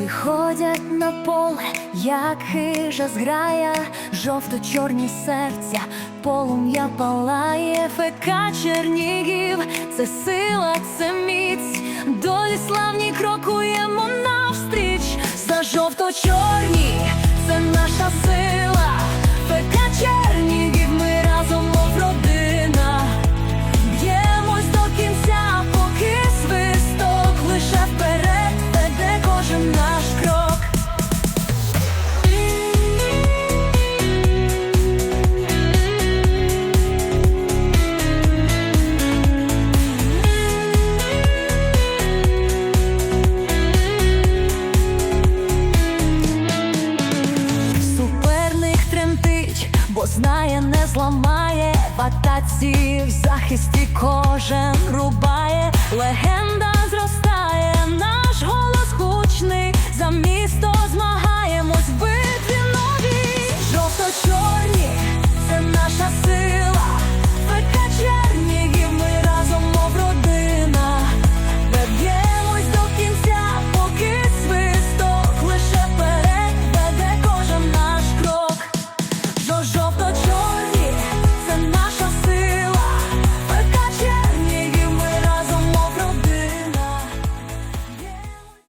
Виходять на поле, як хижа зграя, жовто-чорні серця, полум'я палає, ФК Чернігів, це сила, це міць, долі славні крокуємо навстріч, за жовто-чорні, це наша сила, бо знає, не зламає. В атаці, в захисті кожен рубає. Легенда